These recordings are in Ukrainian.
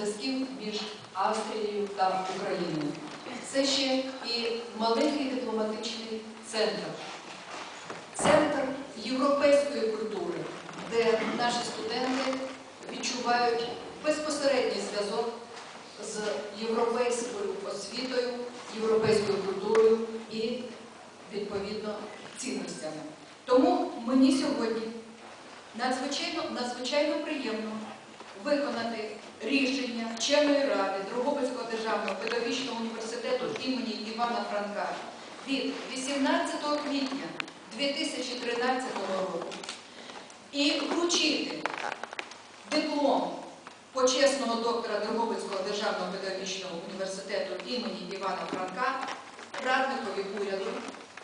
зв'язків між Австрією та Україною. Це ще і маленький дипломатичний центр, центр європейської культури, де наші студенти відчувають безпосередній зв'язок з європейською освітою, європейською культурою і, відповідно, цінностями. Тому мені сьогодні надзвичайно, надзвичайно приємно виконати рішення вченої ради Дрогобицького державного педагогічного університету імені Івана Франка від 18 квітня 2013 року і вручити диплом почесного доктора Дрогобицького державного педагогічного університету імені Івана Франка радникові уряду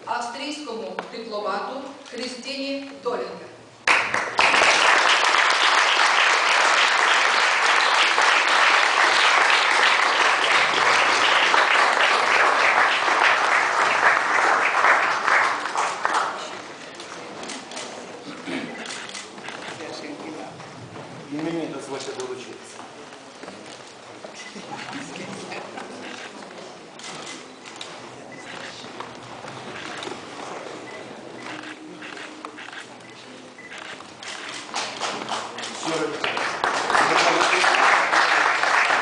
австрійському дипломату Христині Долінгер. і мені дозвольте долучитися.